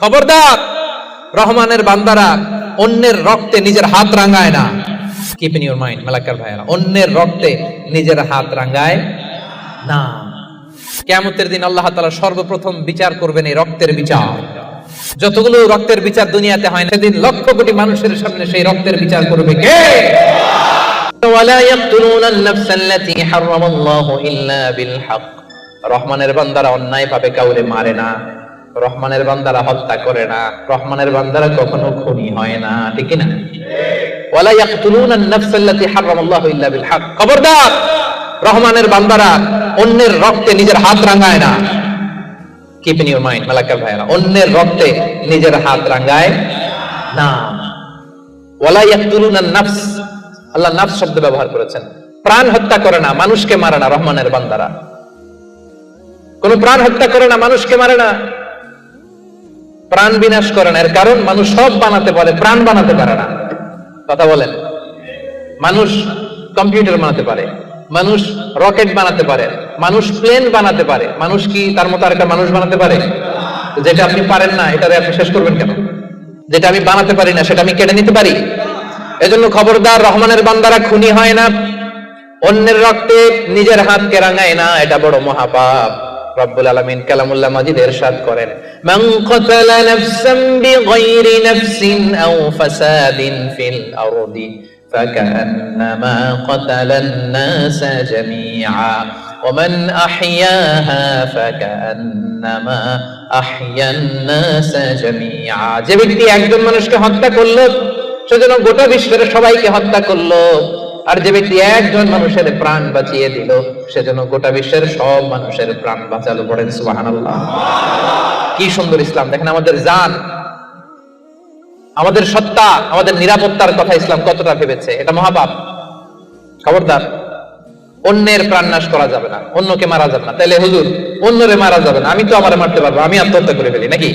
খবরদার রহমানের বান্দারা অন্যের রক্তে নিজের হাত রাঙায় না। কিপ ইন ইউর মাইন্ড অন্যের রক্তে নিজের হাত না। কেমতের দিন আল্লাহ সর্বপ্রথম বিচার করবেন এই রক্তের বিচার। যতগুলো রক্তের বিচার দুনিয়াতে হয় সেদিন লক্ষ কোটি মানুষের সামনে সেই রক্তের বিচার করবে কে? রহমানের বান্দারা অন্যায়ভাবে কাউরে মারে না। রহমানের বান্দারা হত্যা করে না, রহমানের বান্দারা কখনো খুনি হয় না, ঠিক না ওয়ালা ইয়াকতুলুনা আন-নাফস হারামাল্লাহু ইল্লা বিল হক। খবরদার! রহমানের বান্দারা অন্যের রক্তে নিজের হাত রাঙায় না। Keep in your mind Malakar ভাইরা অন্যের রক্তে নিজের হাত রাঙায় না। ওয়ালা ইয়াকতুলুনা আন-নাফস আল্লাহ নাফস শব্দ ব্যবহার করেছেন। প্রাণ হত্যা করে না, মানুষকে মারে না রহমানের বান্দারা। কোন প্রাণ হত্যা করে না, মানুষকে মারে না। প্রাণ বিনাশ করে না। এর কারণ মানুষ সব বানাতে পারে, প্রাণ বানাতে পারে না। কথা বলেন। মানুষ কম্পিউটার বানাতে পারে, মানুষ রকেট বানাতে পারে, মানুষ প্লেন বানাতে পারে, মানুষ কি তার মতো আরেকটা মানুষ বানাতে পারে? যেটা আপনি পারেন না, এটারে আপনি শেষ করবেন কেন? যেটা আমি বানাতে পারি না, সেটা আমি কেটে নিতে পারি? এজন্য খবরদার রহমানের বান্দারা খুনি হয় না। অন্যের রক্তে নিজের হাতকে রাঙায় না, এটা বড় মহাপাপ। রব্বুল আলামিন কালামুল্লাহ মাজিদ এরশাদ করেন من قتل نفسا بغير نفس أو فساد في الأرض فكأنما قتل الناس جميعا ومن أحياها فكأنما أحيا الناس جميعا যে ব্যক্তি একজন মানুষকে হত্যা করলো সেজন্য গোটা বিশ্বের সবাইকে হত্যা করলো আর যে ব্যক্তি একজন মানুষের প্রাণ বাঁচিয়ে দিল সেজন্য গোটা বিশ্বের সব মানুষের প্রাণ বাঁচালো পড়েন সুবহানাল্লাহ। কি সুন্দর ইসলাম। দেখেন আমাদের জান, আমাদের সত্তা, আমাদের নিরাপত্তার কথা ইসলাম কতটা ভেবেছে, এটা মহাপাপ। খবরদার, অন্যের প্রাণ নাশ করা যাবে না, অন্যকে মারা যাবে না। তাহলে হুজুর, অন্যরে মারা যাবে না, আমি তো আমারে মারতে পারব, আমি আত্মহত্যা করে ফেলি, নাকি?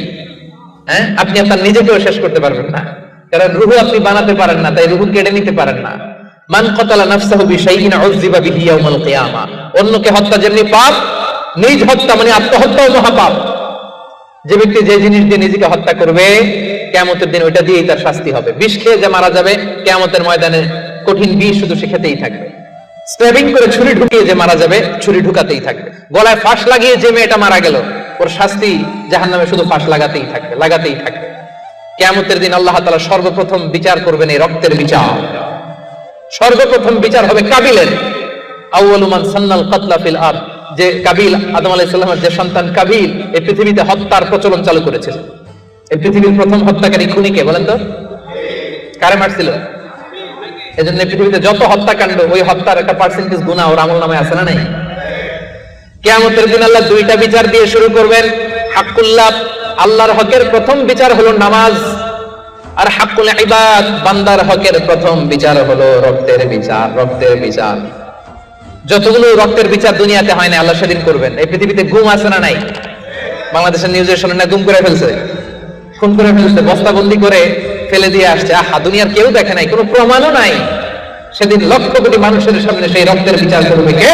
হ্যাঁ? আপনি আপনার নিজেকেও শেষ করতে পারবেন না। কারণ রুহু আপনি বানাতে পারেন না, তাই রুহু কেড়ে নিতে পারেন না। মান কতালা নাফসাহু বিশাইইন উযযিবা বিহি ইয়াউমাল কিয়ামা। অন্যকে হত্যা যেমনি পাপ, নিজ হত্যা মানে আত্মহত্যাও মহাপাপ। যে ব্যক্তি যে জিনিস দিয়ে নিজেকে হত্যা করবে কেমতের দিন ওইটা দিয়েই তার শাস্তি হবে। বিষ খেয়ে যে মারা যাবে কেমতের ময়দানে কঠিন বিষ শুধু সে খেতেই থাকবে। স্ট্যাবিং করে ছুরি ঢুকিয়ে যে মারা যাবে, ছুরি ঢুকাতেই থাকবে। গলায় ফাঁস লাগিয়ে যে মেয়েটা মারা গেল, ওর শাস্তি জাহান্নামে শুধু ফাঁস লাগাতেই থাকবে লাগাতেই থাকবে। কেমতের দিন আল্লাহ তাআলা সর্বপ্রথম বিচার করবেন এই রক্তের বিচার। সর্বপ্রথম বিচার হবে কাবিলের। আউয়ালুমান সান্নাল কাতলা ফিল আর যে কাবিল, আদম আলাইহিস সালামের যে সন্তান কাবিল এই পৃথিবীতে হত্যার প্রচলন চালু করেছিল। এই পৃথিবীর প্রথম হত্যাকারী খুনিকে, বলেন তো? কারে মারছিল? এজন্য পৃথিবীতে যত হত্যাকাণ্ড, ওই হত্যার একটা পার্সেন্টেজ গুনাহ ওর আমল নামে আছে না নাই? কিয়ামতের দিন আল্লাহ দুইটা বিচার দিয়ে শুরু করবেন। হাক্কুল্লাহ, আল্লাহর হকের প্রথম বিচার হলো নামাজ। আর হাক্কুল ইবাদ, বান্দার হকের প্রথম বিচার হলো রক্তের বিচার রক্তের বিচার। যতগুলো রক্তের বিচার দুনিয়াতে হয় না আল্লাহ সেদিন করবেন। এই পৃথিবীতে গুম আছে না নাই? বাংলাদেশের নিউজের শুনে না গুম করে ফেলছে। খুন করে ফেলছে, বস্তাবন্দি করে ফেলে দিয়ে আসছে। আহা, দুনিয়ার কেউ দেখে নাই, কোনো প্রমাণও নাই। সেদিন লক্ষ কোটি মানুষের সামনে সেই রক্তের বিচার করবে কে?